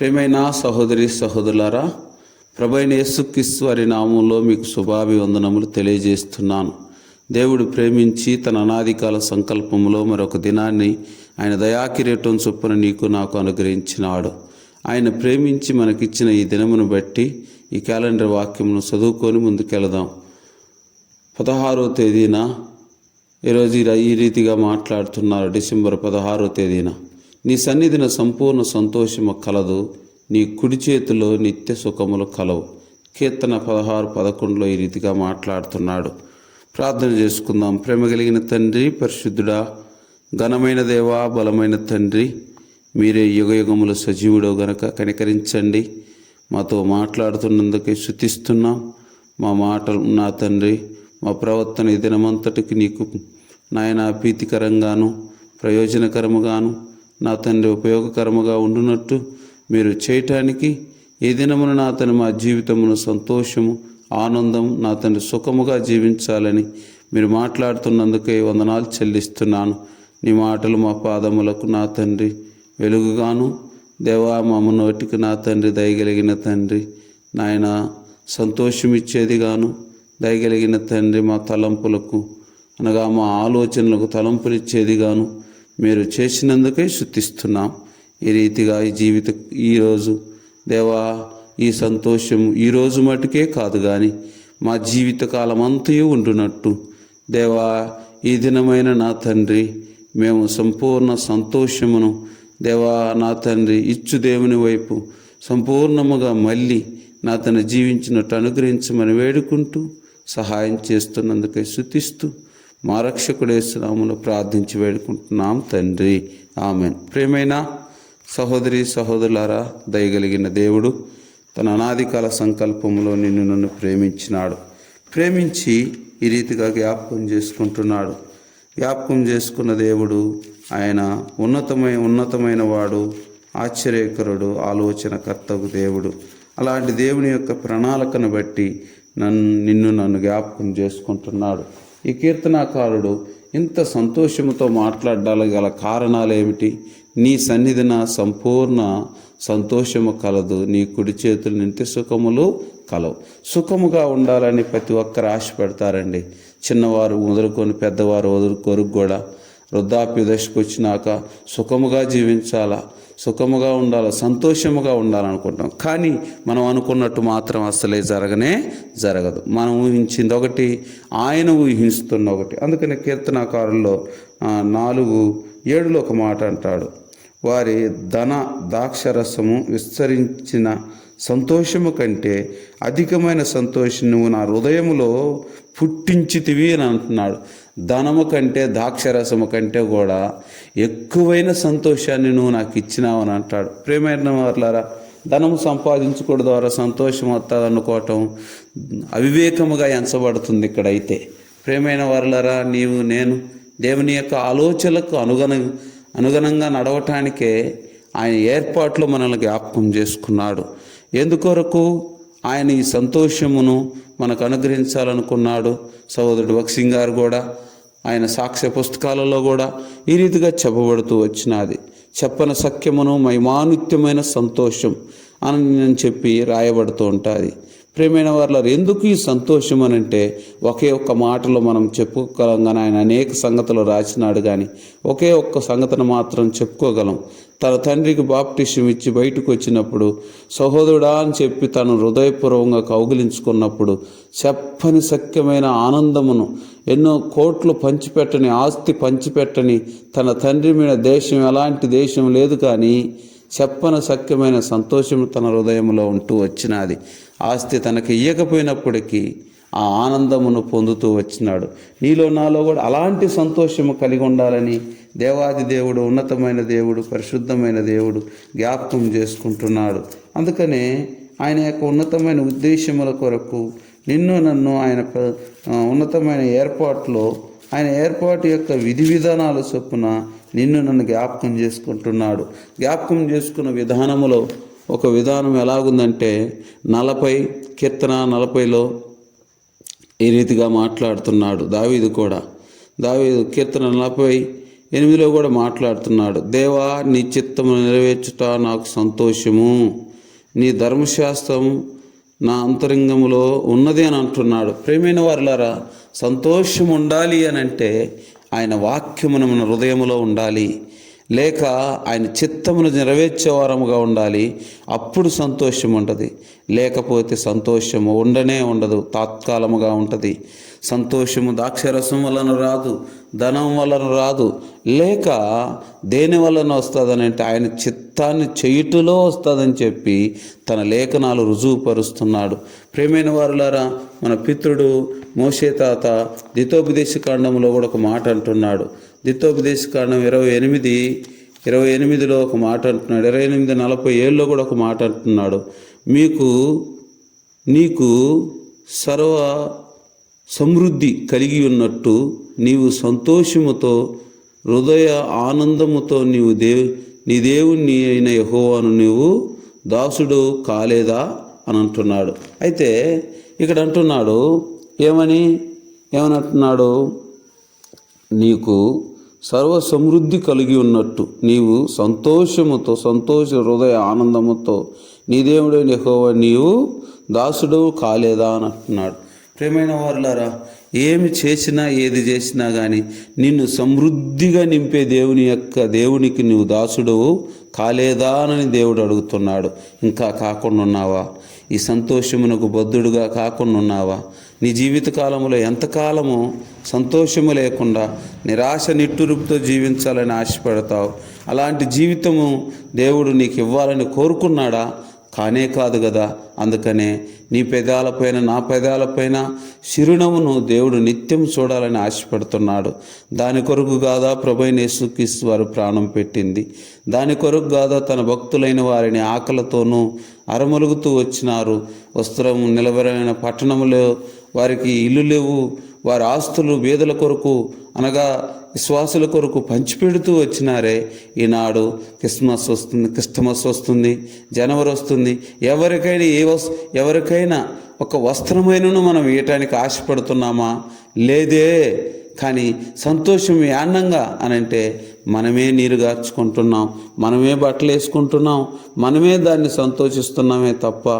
ప్రేమైన సహోదరి సహోదరులారా ప్రభైన యేసుక్రీస్తు వారి నామంలో మీకు శుభాభివందనములు తెలియజేస్తున్నాను. దేవుడు ప్రేమించి తన అనాదికాల సంకల్పంలో మరొక దినాన్ని ఆయన దయాకిరీటం చొప్పున నీకు నాకు అనుగ్రహించినాడు. ఆయన ప్రేమించి మనకిచ్చిన ఈ దినమును బట్టి ఈ క్యాలెండర్ వాక్యమును చదువుకొని ముందుకెళదాం. పదహారో తేదీన ఈరోజు ఈ- ఈ రీతిగా మాట్లాడుతున్నారు డిసెంబర్ పదహారో తేదీన. నీ సన్నిధిన సంపూర్ణ సంతోషము కలదు నీ కుడి చేతిలో నిత్య సుఖములు కలవు. కీర్తన పదహారు పదకొండులో ఈ రీతిగా మాట్లాడుతున్నాడు. ప్రార్థన చేసుకుందాం. ప్రేమ కలిగిన తండ్రి పరిశుద్ధుడా ఘనమైన దేవా బలమైన తండ్రి మీరే యుగ యుగములు సజీవుడో గనక కనికరించండి. మాతో మాట్లాడుతున్నందుకే శుతిస్తున్నాం మా మాటలు నా తండ్రి మా ప్రవర్తన ఈ దినమంతటికి నీకు నాయన ప్రీతికరంగాను ప్రయోజనకరముగాను నా తండ్రి ఉపయోగకరముగా ఉండునట్టు మీరు చేయటానికి ఈ దినమున నా తండ్రి మా జీవితమును సంతోషము ఆనందం నా తండ్రి సుఖముగా జీవించాలని మీరు మాట్లాడుతున్నందుకే వందనాలు చెల్లిస్తున్నాను. నీ మాటలు మా పాదములకు నా తండ్రి వెలుగుగాను. దేవా మమ్మ నోటికి నా తండ్రి దయగలిగిన తండ్రి. నాయన సంతోషమిచ్చేదిగాను. దయగలిగిన తండ్రి మా తలంపులకు అనగా మా ఆలోచనలకు తలంపులిచ్చేదిగాను. మీరు చేసినందుకే శుద్ధిస్తున్నాం ఈ రీతిగా ఈ జీవిత ఈరోజు దేవా ఈ సంతోషం ఈ రోజు మటుకే కాదు కానీ మా జీవితకాలం అంతయు ఉండునట్టు. దేవా ఈ దినమైన నా తండ్రి మేము సంపూర్ణ సంతోషమును దేవా నా తండ్రి ఇచ్చు దేవుని వైపు సంపూర్ణముగా మళ్ళీ నా తన జీవించినట్టు అనుగ్రహించమని వేడుకుంటూ సహాయం చేస్తున్నందుకే శుతిస్తూ మా రక్షకుడేశ్వరాములు ప్రార్థించి వేడుకుంటున్నాం తండ్రి. ఆమెన్. ప్రేమైన సహోదరి సహోదరులారా దయగలిగిన దేవుడు తన అనాదికాల సంకల్పంలో నిన్ను నన్ను ప్రేమించినాడు. ప్రేమించి ఈ రీతిగా జ్ఞాపకం చేసుకుంటున్నాడు. జ్ఞాపకం చేసుకున్న దేవుడు ఆయన ఉన్నతమైన ఉన్నతమైన వాడు ఆశ్చర్యకరుడు ఆలోచనకర్తకు దేవుడు. అలాంటి దేవుని యొక్క ప్రణాళికను బట్టి నన్ను నిన్ను నన్ను జ్ఞాపకం చేసుకుంటున్నాడు. ఈ కీర్తనాకారుడు ఇంత సంతోషముతో మాట్లాడాలి గల కారణాలు ఏమిటి నీ సన్నిధిన సంపూర్ణ సంతోషము కలదు. నీ కుడి చేతులు నింటి సుఖములు కలవు. సుఖముగా ఉండాలని ప్రతి ఒక్కరు ఆశ పెడతారండి. చిన్నవారు మొదలుకొని పెద్దవారు వదులుకోరు కూడా. వృద్ధాప్య దశకు వచ్చినాక సుఖముగా జీవించాలా? సుఖముగా ఉండాలి సంతోషముగా ఉండాలనుకుంటాం కానీ మనం అనుకున్నట్టు మాత్రం అసలే జరగనే జరగదు. మనం ఊహించింది ఒకటి ఆయన ఊహిస్తున్న ఒకటి. అందుకని కీర్తనాకారుల్లో నాలుగు ఏడులో ఒక మాట అంటాడు. వారి ధన దాక్షరసము విస్తరించిన సంతోషము కంటే అధికమైన సంతోషం నువ్వు నా హృదయములో పుట్టించితివి అని అంటున్నాడు. ధనము కంటే దాక్షరసము కంటే కూడా ఎక్కువైన సంతోషాన్ని నువ్వు నాకు ఇచ్చినావని అంటాడు. ప్రేమైన వర్లారా ధనము సంపాదించుకోవడం ద్వారా సంతోషం వస్తుంది అనుకోవటం అవివేకముగా ఎంచబడుతుంది ఇక్కడైతే. ప్రేమైన వారులరా నీవు నేను దేవుని యొక్క ఆలోచనలకు అనుగుణ అనుగుణంగా నడవటానికే ఆయన ఏర్పాట్లు మనల్ని జ్ఞాపకం చేసుకున్నాడు. ఎందుకొరకు? ఆయన ఈ సంతోషమును మనకు అనుగ్రహించాలనుకున్నాడు. సహోదరుడు వక్సింగ్ గారు కూడా ఆయన సాక్ష్య పుస్తకాలలో కూడా ఈ రీతిగా చెప్పబడుతూ వచ్చినది. చెప్పన సఖ్యమును మైమానుత్యమైన సంతోషం అని చెప్పి రాయబడుతూ ఉంటుంది. ప్రేమైన వాళ్ళ ఎందుకు ఈ సంతోషం అని అంటే ఒకే ఒక్క మాటలో మనం చెప్పుకోగలం కానీ ఆయన అనేక సంగతులు రాసినాడు కానీ ఒకే ఒక్క సంగతిని మాత్రం చెప్పుకోగలం. తన తండ్రికి బాప్టిషం ఇచ్చి బయటకు వచ్చినప్పుడు సహోదరుడా అని చెప్పి తను హృదయపూర్వకంగా కౌగిలించుకున్నప్పుడు చెప్పని సఖ్యమైన ఆనందమును ఎన్నో కోట్లు పంచిపెట్టని ఆస్తి పంచిపెట్టని తన తండ్రి మీద దేశం ఎలాంటి దేశం లేదు కానీ చెప్పన సఖ్యమైన సంతోషం తన హృదయంలో ఉంటూ వచ్చినది. ఆస్తి తనకి ఇయ్యకపోయినప్పటికీ ఆ ఆనందమును పొందుతూ వచ్చినాడు. నీలో నాలో కూడా అలాంటి సంతోషము కలిగి ఉండాలని దేవాది దేవుడు ఉన్నతమైన దేవుడు పరిశుద్ధమైన దేవుడు జ్ఞాపకం చేసుకుంటున్నాడు. అందుకనే ఆయన యొక్క ఉన్నతమైన ఉద్దేశముల కొరకు నిన్ను నన్ను ఆయన ప్ర- ఉన్నతమైన ఏర్పాట్లో ఆయన ఏర్పాటు యొక్క విధి విధానాల చొప్పున నిన్ను నన్ను జ్ఞాపకం చేసుకుంటున్నాడు. జ్ఞాపకం చేసుకున్న విధానములో ఒక విధానం ఎలాగుందంటే నలభై కీర్తన నలభైలో ఈ రీతిగా మాట్లాడుతున్నాడు దావీదు కూడా. దావీదు కీర్తన నలభై ఎనిమిదిలో కూడా మాట్లాడుతున్నాడు. దేవా నీ చిత్తము నెరవేర్చుట నాకు సంతోషము. నీ ధర్మశాస్త్రం నా అంతరంగంలో ఉన్నది అని అంటున్నాడు. ప్రేమైన వారులారా సంతోషం ఉండాలి అని అంటే ఆయన వాక్యమును మన హృదయములో ఉండాలి. లేక ఆయన చిత్తమును నెరవేర్చేవారముగా ఉండాలి. అప్పుడు సంతోషం ఉంటుంది లేకపోతే సంతోషము ఉండనే ఉండదు. తాత్కాలముగా ఉంటుంది. సంతోషము ద్రాక్షరసం వలన రాదు ధనం వలన రాదు. లేక దేని వలన వస్తుందని అంటే ఆయన చిత్తాన్ని చేయుటలో వస్తుందని చెప్పి తన లేఖనాలు రుజువుపరుస్తున్నాడు. ప్రేమైన వారులారా మన పితృడు మోషే తాత దితోపదేశ కాండంలో కూడా ఒక మాట అంటున్నాడు. దితోపదేశ కాండం ఇరవై ఎనిమిది ఇరవై ఎనిమిదిలో ఒక మాట అంటున్నాడు. ఇరవై ఎనిమిది నలభై ఏళ్ళలో కూడా ఒక మాట అంటున్నాడు. మీకు నీకు సర్వ సమృద్ధి కలిగి ఉన్నట్టు నీవు సంతోషముతో హృదయ ఆనందముతో నీవు దేవు నీ దేవుణ్ణి అయిన యహోవాను నీవు దాసుడు కాలేదా అని అంటున్నాడు. అయితే ఇక్కడ అంటున్నాడు ఏమని? ఏమనంటున్నాడు నీకు సర్వ సమృద్ధి కలిగి ఉన్నట్టు నీవు సంతోషముతో సంతోష హృదయ ఆనందముతో నీ దేవుడైన యహోవా నీవు దాసుడు కాలేదా అని అంటున్నాడు. ప్రేమైన వారులారా ఏమి చేసినా ఏది చేసినా కానీ నిన్ను సమృద్ధిగా నింపే దేవుని యొక్క దేవునికి నువ్వు దాసుడు కాలేదానని దేవుడు అడుగుతున్నాడు. ఇంకా కాకుండా ఉన్నావా? ఈ సంతోషమునకు బద్ధుడుగా కాకుండా ఉన్నావా? నీ జీవిత కాలంలో ఎంతకాలము సంతోషము లేకుండా నిరాశ నిట్టురుపుతో జీవించాలని ఆశపడతావు? అలాంటి జీవితము దేవుడు నీకు ఇవ్వాలని కోరుకున్నాడా? కానే కాదు కదా అందుకనే నీ పెదాలపైన నా పెదాలపైన చిరునవ్వును దేవుడు నిత్యం చూడాలని ఆశపడుతున్నాడు. దాని కొరకు కాదా ప్రభైన వారు ప్రాణం పెట్టింది. దాని కొరకు కాదా తన భక్తులైన వారిని ఆకలితోనూ అరమలుగుతూ వచ్చినారు. వస్త్రం నిలబరైన పట్టణంలో వారికి ఇల్లు లేవు. వారి ఆస్తులు బీదల కొరకు అనగా విశ్వాసుల కొరకు పంచిపెడుతూ వచ్చినారే. ఈనాడు క్రిస్మస్ వస్తుంది క్రిస్టమస్ వస్తుంది జనవరి వస్తుంది. ఎవరికైనా ఏ వస్ ఎవరికైనా ఒక వస్త్రమైనను మనం వేయటానికి ఆశపడుతున్నామా? లేదే. కానీ సంతోషం యాన్నంగా అని అంటే మనమే నీరు గార్చుకుంటున్నాం మనమే బట్టలు వేసుకుంటున్నాం మనమే దాన్ని సంతోషిస్తున్నామే తప్ప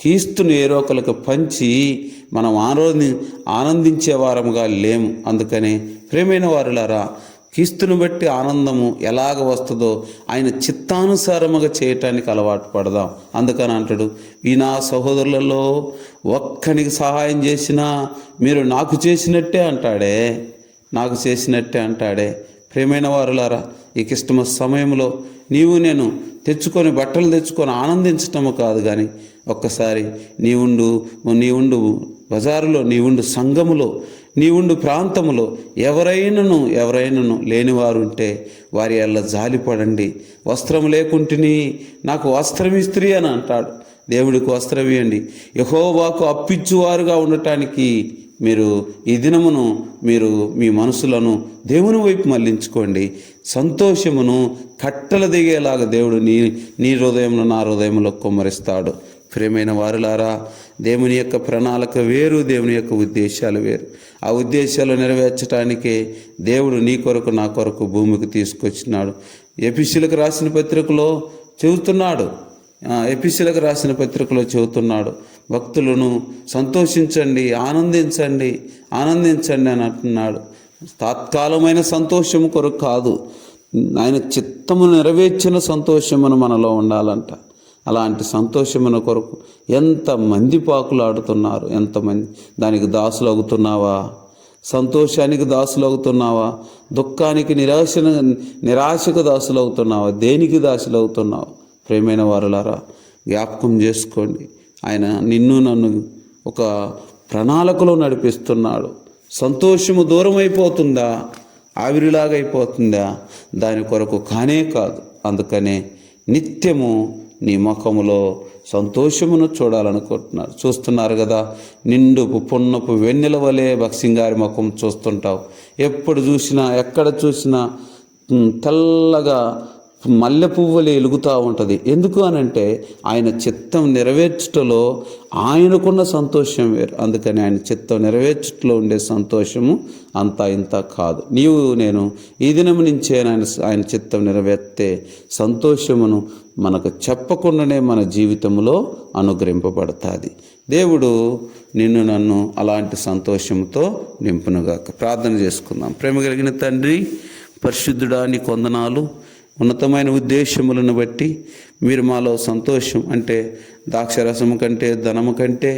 క్రీస్తుని ఏరోకలకు పంచి మనం ఆనంది ఆనందించే వారముగా లేము. అందుకనే ప్రేమైన వారులారా క్రీస్తుని బట్టి ఆనందము ఎలాగ వస్తుందో ఆయన చిత్తానుసారముగా చేయటానికి అలవాటు పడదాం. అందుకని అంటాడు ఈ నా సహోదరులలో ఒక్కనికి సహాయం చేసినా మీరు నాకు చేసినట్టే అంటాడే నాకు చేసినట్టే అంటాడే. ప్రేమైన వారులారా ఈ క్రిస్టమస్ సమయంలో నీవు నేను తెచ్చుకొని బట్టలు తెచ్చుకొని ఆనందించటము కాదు కానీ ఒక్కసారి నీవుండు నీవుండు బజారులో నీవుండు సంఘములో నీవుండు ప్రాంతములో ఎవరైనను ఎవరైనను లేనివారుంటే వారి అల్ల జాలిపడండి. వస్త్రం లేకుంటుని నాకు వస్త్రం ఇస్త్రీ అని అంటాడు. దేవుడికి వస్త్రం ఇవ్వండి యహోవాకు అప్పిచ్చువారుగా ఉండటానికి మీరు ఈ దినమును మీరు మీ మనసులను దేవుని వైపు మళ్ళించుకోండి సంతోషమును కట్టలు దిగేలాగా దేవుడు నీ నీ హృదయంలో నా హృదయంలో కుమ్మరిస్తాడు. ప్రేమైన వారులారా దేవుని యొక్క ప్రణాళిక వేరు దేవుని యొక్క ఉద్దేశాలు వేరు. ఆ ఉద్దేశాలు నెరవేర్చడానికే దేవుడు నీ కొరకు నా కొరకు భూమికి తీసుకొచ్చినాడు. ఎపిసిలకు రాసిన పత్రికలో చెబుతున్నాడు. ఎపిసిలకు రాసిన పత్రికలో చెబుతున్నాడు. భక్తులను సంతోషించండి ఆనందించండి ఆనందించండి అని అంటున్నాడు. తాత్కాలమైన సంతోషం కొరకు కాదు. ఆయన చిత్తము నెరవేర్చిన సంతోషమును మనలో ఉండాలంట. అలాంటి సంతోషమున కొరకు ఎంతమంది పాకులాడుతున్నారు ఎంతమంది దానికి దాసులు అవుతున్నావా సంతోషానికి దాసులు అవుతున్నావా దుఃఖానికి నిరాశ నిరాశకు దాసులు అవుతున్నావా దేనికి దాసులు అవుతున్నావా ప్రేమైన వారులారా జ్ఞాపకం చేసుకోండి. ఆయన నిన్ను నన్ను ఒక ప్రణాళికలో నడిపిస్తున్నాడు. సంతోషము దూరం అయిపోతుందా ఆవిరిలాగైపోతుందా? దాని కొరకు కానే కాదు. అందుకనే నిత్యము నీ ముఖములో సంతోషమును చూడాలనుకుంటున్నారు. చూస్తున్నారు కదా నిండుపు పున్నపు వెన్నెల వలె భక్సింగారి ముఖం చూస్తుంటావు. ఎప్పుడు చూసినా ఎక్కడ చూసినా తెల్లగా మల్లె పువ్వులే ఎలుగుతూ ఉంటుంది. ఎందుకు అనంటే ఆయన చిత్తం నెరవేర్చుటలో ఆయనకున్న సంతోషం వేరు. అందుకని ఆయన చిత్తం నెరవేర్చుటలో ఉండే సంతోషము అంతా ఇంత కాదు. నీవు నేను ఈ దినం నుంచే ఆయన ఆయన చిత్తం నెరవేర్తే సంతోషమును మనకు చెప్పకుండానే మన జీవితంలో అనుగ్రహింపబడుతుంది. దేవుడు నిన్ను నన్ను అలాంటి సంతోషంతో నింపునుగాక. ప్రార్థన చేసుకుందాం. ప్రేమ కలిగిన తండ్రి పరిశుద్ధుడా నీ కొందనాలు ఉన్నతమైన ఉద్దేశములను బట్టి మీరు మాలో సంతోషం అంటే ద్రాక్షరసము కంటే ధనము కంటే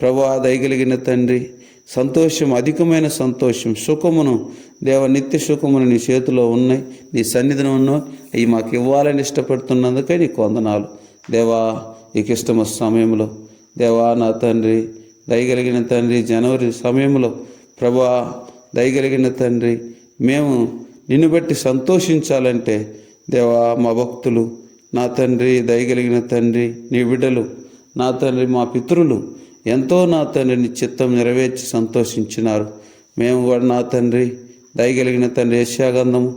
ప్రభా దయగలిగిన తండ్రి సంతోషం అధికమైన సంతోషం సుఖమును దేవ నిత్య సుఖమును నీ చేతిలో ఉన్నాయి నీ సన్నిధిని ఉన్నాయి అవి మాకు ఇవ్వాలని ఇష్టపడుతున్నందుకే నీ కొందనాలు దేవా ఈ ఇష్టమ సమయంలో దేవా నా తండ్రి దయగలిగిన తండ్రి జనవరి సమయంలో ప్రభా దయగలిగిన తండ్రి మేము నిన్ను బట్టి సంతోషించాలంటే దేవా మా భక్తులు నా తండ్రి దయగలిగిన తండ్రి నీ బిడ్డలు నా తండ్రి మా పితరులు ఎంతో నా తండ్రిని చిత్తం నెరవేర్చి సంతోషించినారు. మేము కూడా నా తండ్రి దయగలిగిన తండ్రి యశాగంధము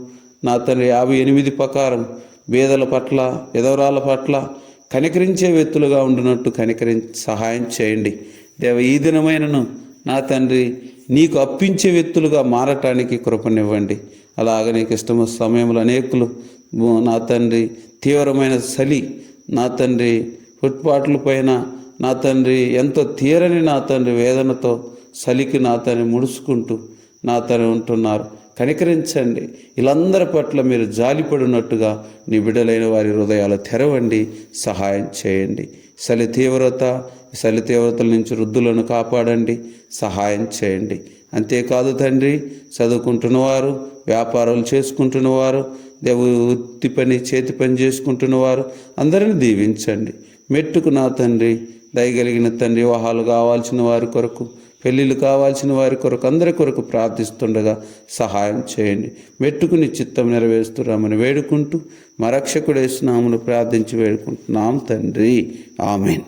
నా తండ్రి యాభై ఎనిమిది ప్రకారం బేదల పట్ల ఎదవరాల పట్ల కనికరించే వ్యక్తులుగా ఉండినట్టు కనికరి సహాయం చేయండి. దేవ ఈ దినమైనను నా తండ్రి నీకు అప్పించే వ్యక్తులుగా మారటానికి కృపనివ్వండి. అలాగ నీకు ఇష్టమైన సమయంలో అనేకులు నా తండ్రి తీవ్రమైన చలి నా తండ్రి ఫుట్పాట్ల పైన నా తండ్రి ఎంతో తీరని నా తండ్రి వేదనతో చలికి నా తండ్రి ముడుచుకుంటూ నా తండ్రి ఉంటున్నారు. కనికరించండి. వీళ్ళందరి పట్ల మీరు జాలిపడినట్టుగా నీ బిడ్డలైన వారి హృదయాలు తెరవండి సహాయం చేయండి. చలి తీవ్రత చలి తీవ్రతల నుంచి వృద్ధులను కాపాడండి సహాయం చేయండి. అంతేకాదు తండ్రి చదువుకుంటున్నవారు వ్యాపారాలు చేసుకుంటున్నవారు వృత్తి పని చేతి పని చేసుకుంటున్నవారు అందరిని దీవించండి. మెట్టుకు నా తండ్రి దయగలిగిన తండ్రి వివాహాలు కావాల్సిన వారి కొరకు పెళ్ళిళ్ళు కావాల్సిన వారి కొరకు అందరి కొరకు ప్రార్థిస్తుండగా సహాయం చేయండి. మెట్టుకుని చిత్తం నెరవేరుస్తున్నామని వేడుకుంటూ మా ప్రార్థించి వేడుకుంటున్నాం తండ్రి. ఆమెన్.